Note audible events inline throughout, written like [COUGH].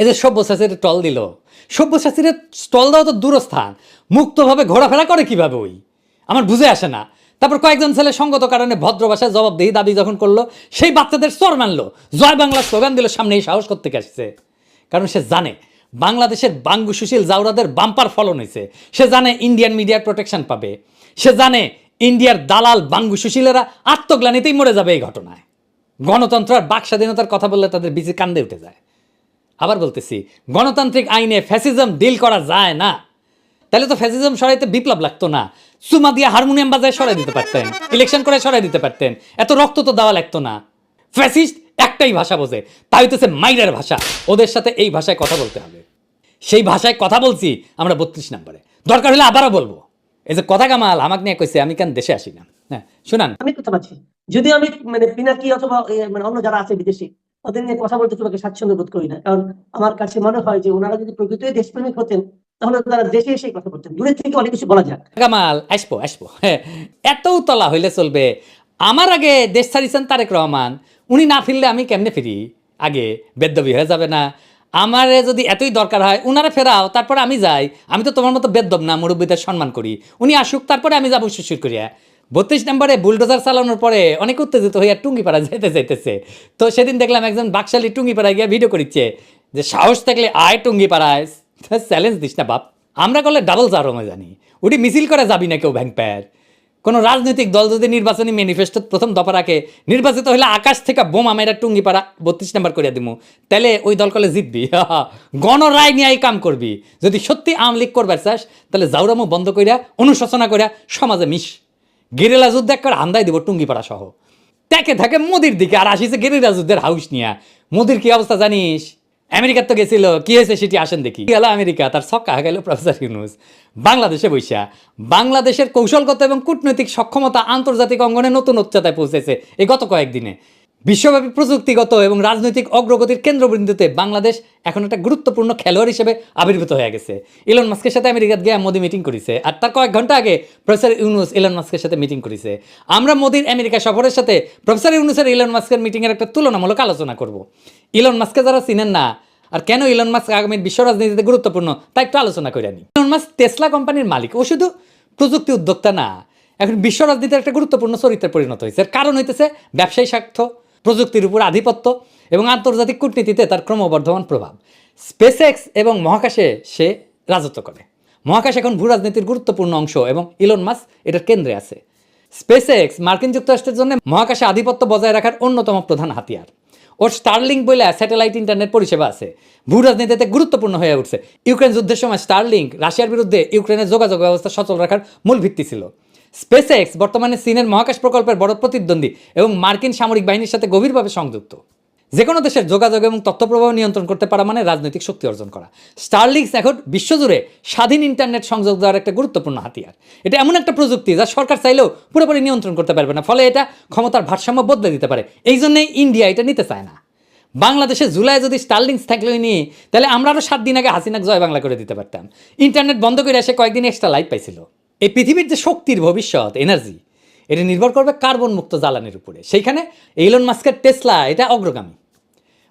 এদের সব্যসাচীর টল দিল। সব্যসাচীর স্টল দেওয়া তো দূরস্থান। মুক্তভাবে ঘোরাফেরা করে কীভাবে ওই? আমার বুঝে আসে না। তারপর কয়েকজন ছেলে সঙ্গত কারণে ভদ্র ভাষায় জবাবদিহি দাবি যখন করল, সেই বাচ্চাদের চর মানলো। জয় বাংলা স্লোগান দিল সামনে এই সাহস করতে আসছে। কারণ সে জানে, বাংলাদেশের বাঙ্গু সুশীল জাউরাদের বাম্পার ফলন হয়েছে। সে জানে ইন্ডিয়ান মিডিয়ার প্রোটেকশন পাবে। সে জানে ইন্ডিয়ার দালাল বাঙ্গু সুশীলেরা আত্মগ্লানিতেই মরে যাবে এই ঘটনায়। গণতন্ত্র আর বাক স্বাধীনতার কথা বললে তাদের বিচি কান্দে উঠে যায়। আবার বলতেছি, গণতান্ত্রিক আইনে ফ্যাসিজম ডিল করা যায় না। তাহলে তো ফ্যাসিজম সরাইতে বিপ্লব লাগতো না। সুমা দিয়ে হারমোনিয়াম বাজায় সরাই দিতে পারতেন, ইলেকশন করে সরাই দিতে পারতেন, এত রক্ত তো দেওয়া লাগতো না। ফ্যাসিস্ট একটাই ভাষা বোঝে তাই হইতেছে মাইরের ভাষা। ওদের সাথে এই ভাষায় কথা বলতে হবে। সেই ভাষায় কথা বলছি আমরা বত্রিশ নম্বরে। দরকার হলে আবারও বলব। এই যে কথা কামাল আমাকে নিয়ে কইছে, আমি কেন দেশে আসি না? হ্যাঁ শুনান। আমি কথা পাচ্ছি যদি আমি মানে পিনাকি অথবা মানে অন্য যারা আছে বিদেশে ওদের নিয়ে কথা বলতে একটা স্বাচ্ছন্দ্য বোধ করি না। কারণ আমার কাছে মনে হয় যে ওনারা যদি প্রকৃতই দেশপ্রেমিক হতেন হ্যাঁ, তারেক রহমান। উনি না ফিরলে আমি কেমনে ফিরি? আগে হয়ে যাবে না। আমারে যদি এতই দরকার হয় উনারা ফেরাও তারপরে আমি যাই। আমি তো তোমার মতো বেদ্যব না মুরব্বীদের সম্মান করি। উনি আসুক তারপরে আমি যাব শিশুর করিয়া। বত্রিশ নম্বরে বুলডোজার চালানোর পরে অনেক উত্তেজিত হইয়া টুঙ্গিপাড়া যেতে যাইতেছে। তো সেদিন দেখলাম একজন বাকশালী টুঙ্গিপাড়ায় গিয়ে ভিডিও করিচ্ছে যে, সাহস থাকলে আয় টুঙ্গিপাড়ায় চ্যালেঞ্জ দিস না বাপ। আমরা করলে ডাবল জারমে জানি। উঠি মিছিল করে যাবি না কেউ ব্যাংক প্যার। কোনো রাজনৈতিক দল যদি নির্বাচনী ম্যানিফেস্টো প্রথম দফা রাখে, নির্বাচিত হলে আকাশ থেকে বোমা মেরা টুঙ্গি পাড়া বত্রিশ নাম্বার করে দিমু। তাহলে ওই দল কলে জিতবি। [LAUGHS] গণরায় নিয়ে কাম করবি। যদি সত্যি আওয়ামী লীগ করবার চাস, তাহলে জাউরামু বন্ধ কইরা, অনুশোচনা করিয়া সমাজে মিশ। গেরিলা যুদ্ধ একবার আন্দাই দেব টুঙ্গিপাড়া সহ। তাকে থাকে মোদির দিকে আর আসিছে গেরিলা যুদ্ধের হাউস নিয়ে। মোদির কি অবস্থা জানিস? আমেরিকার তো গেছিল, কি হয়েছে সেটি আসেন দেখি। গেল আমেরিকা, তার ছক্কা গেল প্রফেসর ইউনুস। বাংলাদেশে বৈশা, বাংলাদেশের কৌশলগত এবং কূটনৈতিক সক্ষমতা আন্তর্জাতিক অঙ্গনে নতুন উচ্চতায় পৌঁছেছে। এই গত কয়েকদিনে বিশ্বব্যাপী প্রযুক্তিগত এবং রাজনৈতিক অগ্রগতির কেন্দ্রবিন্দুতে বাংলাদেশ এখন একটা গুরুত্বপূর্ণ খেলোয়াড় হিসেবে আবির্ভূত হয়ে গেছে। ইলন মাস্কের সাথে আমেরিকাত গিয়ে মোদি মিটিং করেছে আর তার কয়েক ঘণ্টা আগে প্রফেসর ইউনুস ইলন মাস্কের সাথে মিটিং করেছে। আমরা মোদির আমেরিকা সফরের সাথে প্রফেসর ইউনুসের ইলন মাস্কের মিটিংয়ের একটা তুলনামূলক আলোচনা করব। ইলন মাস্কে যারা চিনেন না, আর কেন ইলন মাস্ক আগামী বিশ্ব রাজনীতিতে গুরুত্বপূর্ণ, তা একটু আলোচনা করে আনি। ইলন মাস্ক টেসলা কোম্পানির মালিক, ও শুধু প্রযুক্তি উদ্যোক্তা না, এখন বিশ্ব রাজনীতির একটা গুরুত্বপূর্ণ চরিত্রে পরিণত হয়েছে। কারণ হইতেছে ব্যবসায়ী স্বার্থ প্রযুক্তির উপর আধিপত্য এবং আন্তর্জাতিক কূটনীতিতে তার ক্রমবর্ধমান প্রভাব। স্পেসএক্স এবং মহাকাশে সে রাজত্ব করে। মহাকাশ এখন ভূ রাজনীতির গুরুত্বপূর্ণ অংশ এবং ইলন মাস্ক এটার কেন্দ্রে আছে। স্পেসএক্স মার্কিন যুক্তরাষ্ট্রের জন্য মহাকাশে আধিপত্য বজায় রাখার অন্যতম প্রধান হাতিয়ার। ওর স্টারলিং বলে স্যাটেলাইট ইন্টারনেট পরিষেবা আছে। ভূ রাজনীতিতে গুরুত্বপূর্ণ হয়ে উঠছে। ইউক্রেন যুদ্ধের সময় স্টারলিং রাশিয়ার বিরুদ্ধে ইউক্রেনের যোগাযোগ ব্যবস্থা সচল রাখার মূল ভিত্তি ছিল। স্পেসএক্স বর্তমানে চীনের মহাকাশ প্রকল্পের বড় প্রতিদ্বন্দ্বী এবং মার্কিন সামরিক বাহিনীর সাথে গভীরভাবে সংযুক্ত। যে কোনো দেশের যোগাযোগ এবং তথ্য প্রবাহ নিয়ন্ত্রণ করতে পারা মানে রাজনৈতিক শক্তি অর্জন করা। স্টারলিংস এখন বিশ্বজুড়ে স্বাধীন ইন্টারনেট সংযোগ দেওয়ার একটা গুরুত্বপূর্ণ হাতিয়ার। এটা এমন একটা প্রযুক্তি যা সরকার চাইলেও পুরোপুরি নিয়ন্ত্রণ করতে পারবে না, ফলে এটা ক্ষমতার ভারসাম্য বদলে দিতে পারে। এই জন্যই ইন্ডিয়া এটা নিতে চায় না। বাংলাদেশে জুলাই যদি স্টারলিংস থাকলে নিয়ে, তাহলে আমরা আরও সাত দিন আগে হাসিনাক জয় বাংলা করে দিতে পারতাম। ইন্টারনেট বন্ধ করে এসে কয়েকদিন এক্সট্রা লাইট পাইছিল। এই পৃথিবীর যে শক্তির ভবিষ্যৎ এনার্জি এটা নির্ভর করবে কার্বন মুক্ত জ্বালানির উপরে। সেইখানে এইলন মাস্কের টেসলা এটা অগ্রগামী।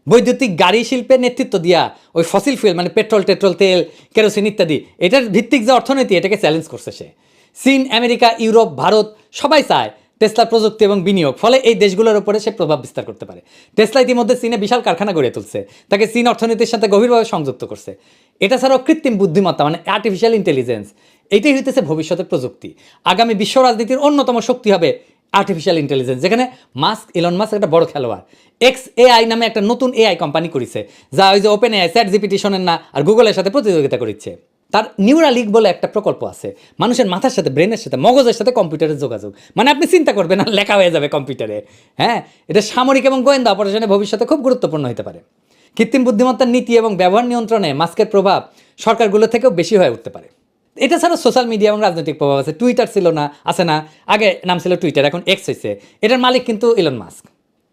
বৈদ্যুতিক গাড়ি শিল্পের নেতৃত্ব দিয়া ওই ফসিল ফুয়েল মানে পেট্রোল টেট্রোল তেল কেরোসিন ইত্যাদি, এটার ভিত্তিক যে অর্থনীতি, এটাকে চ্যালেঞ্জ করছে সে। চীন, আমেরিকা, ইউরোপ, ভারত, সবাই চায় টেসলার প্রযুক্তি এবং বিনিয়োগ, ফলে এই দেশগুলোর উপরে সে প্রভাব বিস্তার করতে পারে। টেসলা ইতিমধ্যে চীনে বিশাল কারখানা গড়ে তুলছে। তাকে চীন অর্থনীতির সাথে গভীরভাবে সংযুক্ত করছে। এটা ছাড়াও কৃত্রিম বুদ্ধিমত্তা মানে আর্টিফিশিয়াল ইন্টেলিজেন্স এটাই হইতেছে ভবিষ্যতের প্রযুক্তি। আগামী বিশ্ব রাজনীতির অন্যতম শক্তি হবে আর্টিফিশিয়াল ইন্টেলিজেন্স যেখানে মাস্ক ইলন মাস্ক একটা বড় খেলোয়াড়। এক্স এআই নামে একটা নতুন এআই কোম্পানি করেছে, যা ওই যে ওপেন এআই স্যাট জিপিটি শোনেন না, আর গুগলের সাথে প্রতিযোগিতা করছে। তার নিউরালিক বলে একটা প্রকল্প আছে, মানুষের মাথার সাথে ব্রেনের সাথে, মগজের সাথে কম্পিউটারের যোগাযোগ। মানে আপনি চিন্তা করবেন না, লেখা হয়ে যাবে কম্পিউটারে হ্যাঁ এটা সামরিক এবং গোয়েন্দা অপারেশনে ভবিষ্যতে খুব গুরুত্বপূর্ণ হতে পারে। কৃত্রিম বুদ্ধিমত্তার নীতি এবং ব্যবহার নিয়ন্ত্রণে মাস্কের প্রভাব সরকারগুলো থেকেও বেশি হয়ে উঠতে পারে। এটা ছাড়া সোশ্যাল মিডিয়া এবং রাজনৈতিক প্রভাব আছে। টুইটার ছিল না, আছে না। আগে নাম ছিল টুইটার এখন এক্স হয়েছে এটার মালিক কিন্তু ইলন মাস্ক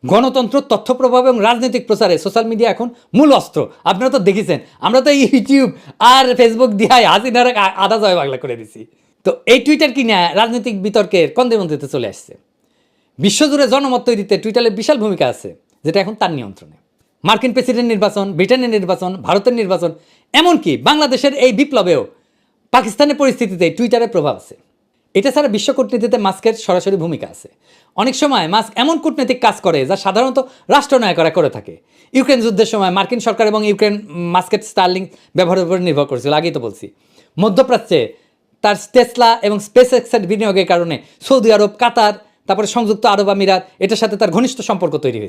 গণতন্ত্র, তথ্য প্রভাব এবং রাজনৈতিক প্রচারে সোশ্যাল মিডিয়া এখন মূল অস্ত্র। আপনারা তো দেখেছেন, আমরা তো ইউটিউব আর ফেসবুক দিয়ে হাসিনার আধা জয় বাংলা করে দিছি। তো এই টুইটার কিনা রাজনৈতিক বিতর্কের কন্দেমন্ত্রীতে চলে আসছে। বিশ্বজুড়ে জনমত তৈরিতে টুইটারের বিশাল ভূমিকা আছে, যেটা এখন তার নিয়ন্ত্রণে। মার্কিন প্রেসিডেন্ট নির্বাচন, ব্রিটেনের নির্বাচন, ভারতের নির্বাচন, এমনকি বাংলাদেশের এই বিপ্লবেও পাকিস্তানের পরিস্থিতিতে টুইটারের প্রভাব আছে। এটা ছাড়া বিশ্ব কূটনীতিতে মাস্কের সরাসরি ভূমিকা আছে। অনেক সময় মাস্ক এমন কূটনৈতিক কাজ করে যা সাধারণত রাষ্ট্রনায়করা করে থাকে। ইউক্রেন যুদ্ধের সময় মার্কিন সরকার এবং ইউক্রেন মাস্কেট স্টার্লিং ব্যবহারের উপর নির্ভর করেছিল, আগেই তো বলছি। মধ্যপ্রাচ্যে তার টেসলা এবং স্পেস এক্সের বিনিয়োগের কারণে সৌদি আরব, কাতার, তারপরে সংযুক্ত আরব আমিরাত, এটার সাথে তার ঘনিষ্ঠ সম্পর্ক তৈরি হয়েছে।